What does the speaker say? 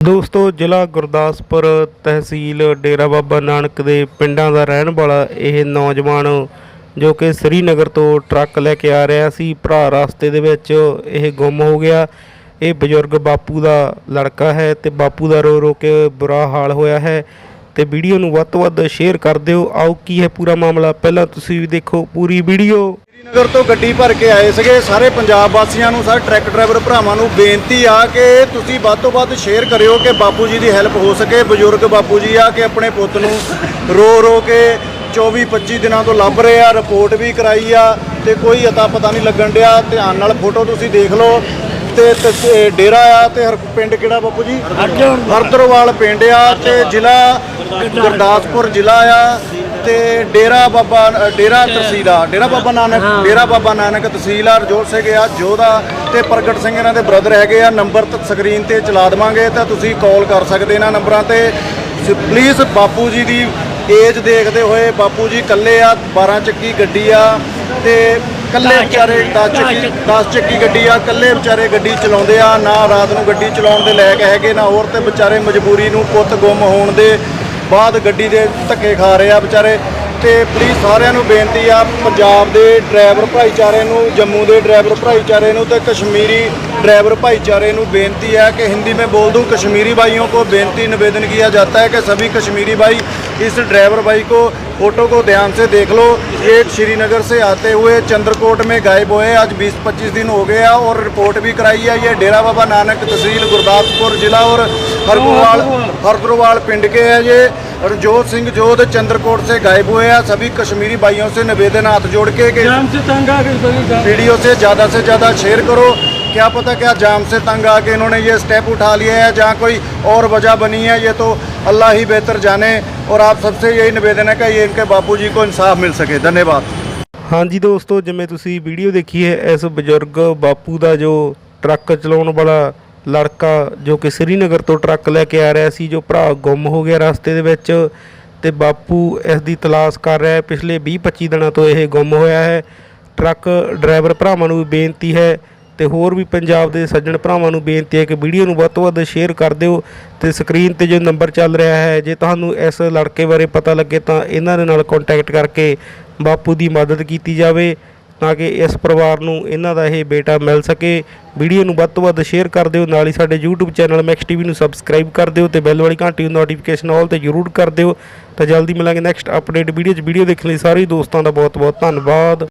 ਦੋਸਤੋ, ਜ਼ਿਲ੍ਹਾ ਗੁਰਦਾਸਪੁਰ ਤਹਿਸੀਲ ਡੇਰਾ ਬਾਬਾ ਨਾਨਕ ਦੇ ਪਿੰਡਾਂ ਦਾ ਰਹਿਣ ਵਾਲਾ ਇਹ ਨੌਜਵਾਨ ਜੋ ਕਿ ਸ੍ਰੀਨਗਰ ਤੋਂ ਟਰੱਕ ਲੈ ਕੇ ਆ ਰਿਹਾ ਸੀ, ਭਰਾ ਰਸਤੇ ਦੇ ਵਿੱਚ ਇਹ ਗੁੰਮ ਹੋ ਗਿਆ। ਇਹ ਬਜ਼ੁਰਗ ਬਾਪੂ ਦਾ ਲੜਕਾ ਹੈ ਤੇ ਬਾਪੂ ਦਾ ਰੋ ਰੋ ਕੇ ਬੁਰਾ ਹਾਲ ਹੋਇਆ ਹੈ ਤੇ ਵੀਡੀਓ ਨੂੰ ਵੱਧ ਤੋਂ ਵੱਧ ਸ਼ੇਅਰ ਕਰ ਦਿਓ। ਆਓ, ਕੀ ਹੈ ਪੂਰਾ ਮਾਮਲਾ? ਪਹਿਲਾਂ ਤੁਸੀਂ ਵੀ ਦੇਖੋ ਪੂਰੀ ਵੀਡੀਓ। ਨਗਰ ਤੋਂ ਗੱਡੀ ਭਰ ਕੇ ਆਏ ਸੀਗੇ। ਸਾਰੇ ਪੰਜਾਬ ਵਾਸੀਆਂ ਨੂੰ ਸਾਰੇ ਟਰੱਕ ਡਰਾਈਵਰ ਭਰਾਵਾਂ ਨੂੰ ਬੇਨਤੀ ਆ ਕਿ ਤੁਸੀਂ ਵੱਧ ਤੋਂ ਵੱਧ ਸ਼ੇਅਰ ਕਰਿਓ ਕਿ ਬਾਪੂ ਜੀ ਦੀ ਹੈਲਪ ਹੋ ਸਕੇ ਬਜ਼ੁਰਗ ਬਾਪੂ ਜੀ ਆ ਕਿ ਆਪਣੇ ਪੁੱਤ ਨੂੰ ਰੋ ਰੋ ਕੇ 24 25 ਦਿਨਾਂ ਤੋਂ ਲੱਭ ਰਹੇ ਆ ਰਿਪੋਰਟ ਵੀ ਕਰਾਈ ਆ ਤੇ ਕੋਈ ਅਤਾ ਪਤਾ ਨਹੀਂ ਲੱਗਣ ਡਿਆ। ਧਿਆਨ ਨਾਲ ਫੋਟੋ ਤੁਸੀਂ ਦੇਖ ਲਓ। ਤੇ ਡੇਰਾ ਆ ਤੇ ਹਰ ਪਿੰਡ ਕਿਹੜਾ ਬਾਪੂ ਜੀ? ਹਰਦਰਵਾਲ ਪਿੰਡ ਆ ਤੇ ਜ਼ਿਲ੍ਹਾ ਗੁਰਦਾਸਪੁਰ ਜ਼ਿਲ੍ਹਾ ਆ। ਤੇ ਡੇਰਾ ਬਾਬਾ ਡੇਰਾ ਤਹਿਸੀਲ ਡੇਰਾ ਬਾਬਾ ਨਾਨਕ ਡੇਰਾ ਬਾਬਾ ਨਾਨਕ ਤਹਿਸੀਲ ਰਜੋਤ ਸਿੰਘ ਆ ਜੋਧਾ ਤੇ ਪ੍ਰਗਟ ਸਿੰਘ ਇਹਨਾਂ ਦੇ ਬ੍ਰਦਰ ਹੈਗੇ ਆ ਨੰਬਰ ਸਕਰੀਨ ਤੇ ਚਲਾ ਦੇਵਾਂਗੇ ਤਾਂ ਤੁਸੀਂ ਕਾਲ ਕਰ ਸਕਦੇ ਇਹਨਾਂ ਨੰਬਰਾਂ ਤੇ। ਪਲੀਜ਼ ਬਾਪੂ ਜੀ ਦੀ ਏਜ ਦੇਖਦੇ ਹੋਏ ਬਾਪੂ ਜੀ ਇਕੱਲੇ ਆ 12 ਚੱਕੀ ਗੱਡੀ ਆ ਤੇ ਇਕੱਲੇ ਵਿਚਾਰੇ 10 ਚੱਕੀ 10 ਚੱਕੀ ਗੱਡੀ ਆ ਇਕੱਲੇ ਵਿਚਾਰੇ ਗੱਡੀ ਚਲਾਉਂਦੇ ਆ ਨਾ ਰਾਤ ਨੂੰ ਗੱਡੀ ਚਲਾਉਣ ਦੇ ਲਾਇਕ ਹੈਗੇ ਨਾ ਹੋਰ ਤੇ ਵਿਚਾਰੇ ਮਜਬੂਰੀ ਨੂੰ ਪੁੱਤ ਗੁੰਮ ਹੋਣ ਦੇ ਬਾਅਦ ਗੱਡੀ ਦੇ ਧੱਕੇ ਖਾ ਰਹੇ ਆ ਵਿਚਾਰੇ ਤੇ ਪਲੀਜ਼ ਸਾਰਿਆਂ ਨੂੰ ਬੇਨਤੀ ਆ, ਪੰਜਾਬ ਦੇ ਡਰਾਈਵਰ ਭਾਈਚਾਰੇ ਨੂੰ, ਜੰਮੂ ਦੇ ਡਰਾਈਵਰ ਭਾਈਚਾਰੇ ਨੂੰ ਤੇ ਕਸ਼ਮੀਰੀ ड्राइवर भाईचारे ਨੂੰ ਬੇਨਤੀ है कि हिंदी में बोल दूं कश्मीरी भाइयों को बेनती निवेदन किया जाता है कि सभी कश्मीरी भाई इस ड्राइवर भाई को फोटो को ध्यान से देख लो ये श्रीनगर से आते हुए चंद्रकोट में गायब हुए आज 20-25 दिन हो गया और रिपोर्ट भी कराई है ये डेरा बाबा नानक तहसील गुरदासपुर जिला और हरदोवाल हरदोवाल पिंड के है ये रजोत सिंह जोध चंद्रकोट से गायब हुए हैं सभी कश्मीरी भाइयों से निवेदन हाथ जोड़ के कि जाम से तंग आ गई बड़ी गाड़ी। वीडियो से ज़्यादा से ज़्यादा शेयर करो क्या पता क्या जाम से तंग आके इन्होंने ये स्टेप उठा लिए है जहाँ कोई और वजह बनी है ये तो अल्लाह ही बेहतर जाने और आप सबसे यही निवेदन है कि ये इनके बापूजी को इंसाफ मिल सके धन्यवाद ਹਾਂਜੀ ਦੋਸਤੋ ਜਿਵੇਂ ਤੁਸੀਂ ਵੀਡੀਓ ਦੇਖੀ ਹੈ ਇਸ ਬਜ਼ੁਰਗ ਬਾਪੂ ਦਾ ਜੋ ਟਰੱਕ ਚਲਾਉਣ ਵਾਲਾ ਲੜਕਾ ਜੋ ਕਿ ਸ੍ਰੀਨਗਰ ਤੋਂ ਟਰੱਕ ਲੈ ਕੇ ਆ ਰਿਹਾ ਸੀ ਜੋ ਭਰਾ ਗੁੰਮ ਹੋ ਗਿਆ ਰਸਤੇ ਦੇ ਵਿੱਚ ਤੇ ਬਾਪੂ ਇਸ ਦੀ ਤਲਾਸ਼ ਕਰ ਰਿਹਾ ਹੈ ਪਿਛਲੇ 20-25 ਦਿਨਾਂ ਤੋਂ ਇਹ ਗੁੰਮ ਹੋਇਆ ਹੈ ਟਰੱਕ ਡਰਾਈਵਰ ਭਰਾਵਾਂ ਨੂੰ ਵੀ ਬੇਨਤੀ ਹੈ ਤੇ ਹੋਰ ਵੀ ਪੰਜਾਬ ਦੇ ਸੱਜਣ ਭਰਾਵਾਂ ਨੂੰ ਬੇਨਤੀ ਹੈ ਕਿ ਵੀਡੀਓ ਨੂੰ ਵੱਧ ਤੋਂ ਵੱਧ ਸ਼ੇਅਰ ਕਰ ਦਿਓ ਤੇ ਸਕਰੀਨ ਤੇ ਜੋ ਨੰਬਰ ਚੱਲ ਰਿਹਾ ਹੈ, ਜੇ ਤੁਹਾਨੂੰ ਇਸ ਲੜਕੇ ਬਾਰੇ ਪਤਾ ਲੱਗੇ ਤਾਂ ਇਹਨਾਂ ਦੇ ਨਾਲ ਕੰਟੈਕਟ ਕਰਕੇ ਬਾਪੂ ਦੀ ਮਦਦ ਕੀਤੀ ਜਾਵੇ ਤਾਂ ਕਿ ਇਸ ਪਰਿਵਾਰ ਨੂੰ ਇਹਨਾਂ ਦਾ ਇਹ ਬੇਟਾ ਮਿਲ ਸਕੇ। ਵੀਡੀਓ ਨੂੰ ਵੱਧ ਤੋਂ ਵੱਧ ਸ਼ੇਅਰ ਕਰ ਦਿਓ, ਨਾਲ ਹੀ ਸਾਡੇ YouTube ਚੈਨਲ ਮੈਕਸ ਟੀਵੀ ਨੂੰ ਸਬਸਕ੍ਰਾਈਬ ਕਰ ਦਿਓ ਤੇ ਬੈਲ ਵਾਲੀ ਘੰਟੀ ਨੂੰ ਨੋਟੀਫਿਕੇਸ਼ਨ ਆਲ ਤੇ ਜ਼ਰੂਰ ਕਰ ਦਿਓ। ਤਾਂ ਜਲਦੀ ਮਿਲਾਂਗੇ ਨੈਕਸਟ ਅਪਡੇਟ ਵੀਡੀਓ 'ਚ। ਵੀਡੀਓ ਦੇਖਣ ਲਈ ਸਾਰੇ ਦੋਸਤਾਂ ਦਾ ਬਹੁਤ ਬਹੁਤ ਧੰਨਵਾਦ।